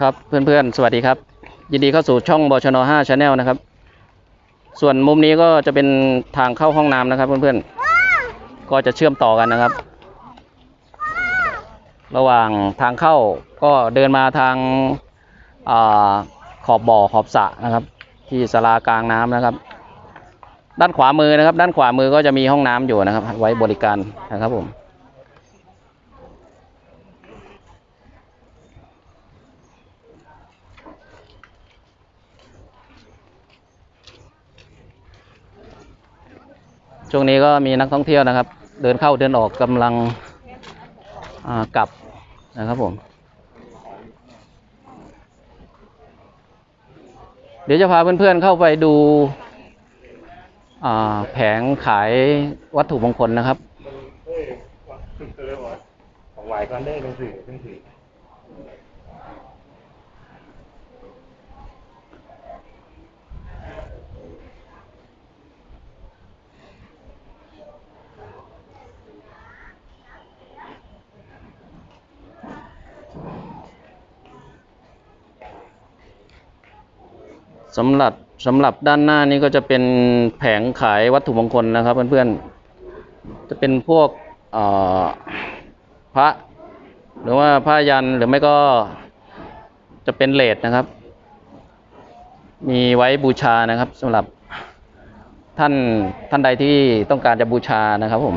ครับเพื่อนๆ สวัสดีครับ ยินดีเข้าสู่ช่องบชน5 Channel นะครับ ส่วนมุมนี้ก็จะเป็นทางเข้าห้องน้ำนะครับเพื่อนๆ ก็จะเชื่อมต่อกันนะครับ ระหว่างทางเข้าก็เดินมาทางอาขอบบ่อขอบสระนะครับ ที่สลากลางน้ำนะครับ ด้านขวามือนะครับ ด้านขวามือก็จะมีห้องน้ำอยู่นะครับ ไว้บริการนะครับผม ช่วงนี้ก็มีนักท่องเที่ยวนะครับ เดินเข้าเดินออกกำลังกลับนะครับผม เดี๋ยวจะพาเพื่อนๆเข้าไปดูแผงขายวัตถุมงคลนะครับของไหวก่อนได้หนังสือหนังสือ สำหรับสำหรับด้านหน้านี้ก็จะเป็นแผงขายวัตถุมงคลนะครับเพื่อนๆ จะเป็นพวกพระ หรือว่าผ้ายันหรือไม่ก็จะเป็นเลดนะครับ มีไว้บูชานะครับสำหรับท่านท่านใดที่ต้องการจะบูชานะครับผม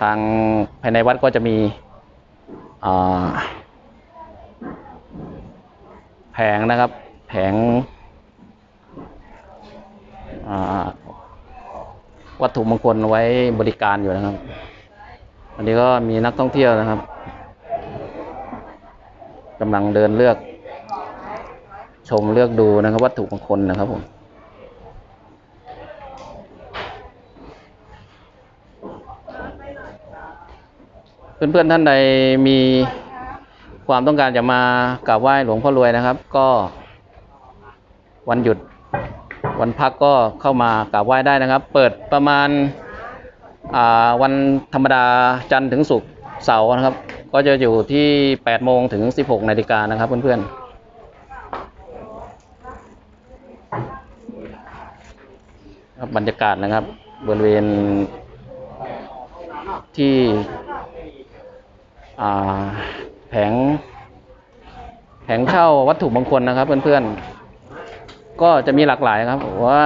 ทางภายในวัดก็จะมีแผงนะครับ แผงวัตถุมงคลไว้บริการอยู่นะครับอันนี้ก็มีนักท่องเที่ยวนะครับกำลังเดินเลือก ชมเลือกดูนะครับ วัตถุมงคลนะครับผมเพื่อนๆท่านใดมีความต้องการจะมากราบไหว้หลวงพ่อรวยนะครับ ก็ วันหยุด วันพักก็เข้ามากราบไหว้ได้นะครับ เปิดประมาณาวันธรรมดาจันทร์ถึงศุกร์เสาร์นะครับ ก็จะอยู่ที่ 8 โมงถึง 16 นาฬิกานะครับเพื่อนๆครับบรรยากาศนะครับบริเวณที่แผงแผงเช่าวัตถุมงคลนะครับเพื่อนๆ ก็จะมีหลากหลายครับว่า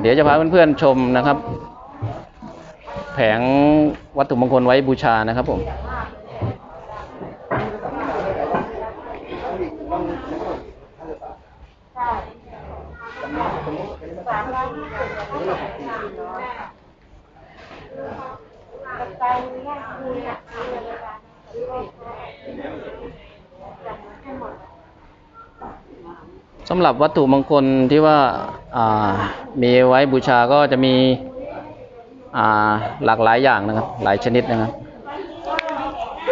เดี๋ยวจะพาเพื่อนๆชมนะครับ แผงวัตถุมงคลไว้บูชานะครับผมสำหรับวัตถุมงคลที่ว่ามีไว้บูชาก็จะมีหลากหลายอย่างนะครับ หลายชนิดนะครับ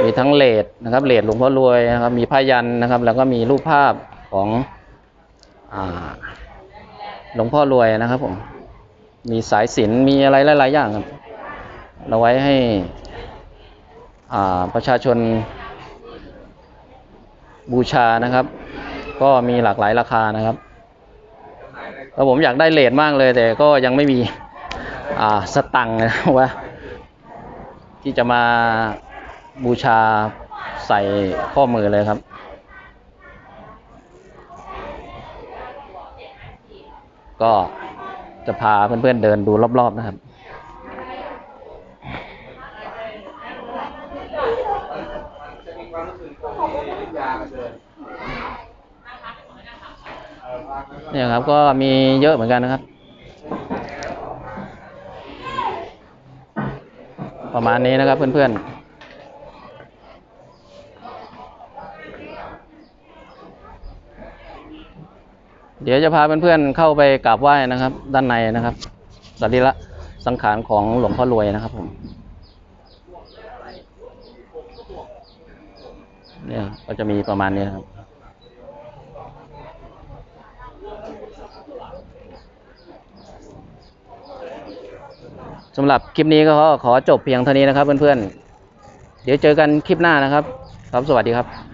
มีทั้งเลดนะครับเลดหลวงพ่อรวยนะครับ มีผ้ายันนะครับ แล้วก็มีรูปภาพของหลวงพ่อรวยนะครับผมมีสายสินมีอะไรหลาย ๆ อย่างครับเราไว้ให้ประชาชนบูชานะครับ ก็มีหลากหลายราคานะครับแล้วผมอยากได้เลทมากเลย แต่ก็ยังไม่มีอ่าสตังค์นะว่าที่จะมาบูชาใส่ข้อมือเลยครับ ก็จะพาเพื่อนๆเดินดูรอบ ๆ นะครับ เนี่ยครับก็มีเยอะเหมือนกันนะครับ ประมาณนี้นะครับเพื่อนๆเดี๋ยวจะพาเพื่อนๆเข้าไปกราบไหว้นะครับ ด้านในนะครับสรีระสังขารของหลวงพ่อรวยนะครับผมเนี่ยก็จะมีประมาณนี้ครับ สำหรับคลิปนี้ก็ขอขอจบเพียงเท่านี้นะครับเพื่อนๆ เดี๋ยวเจอกันคลิปหน้านะครับ ครับสวัสดีครับ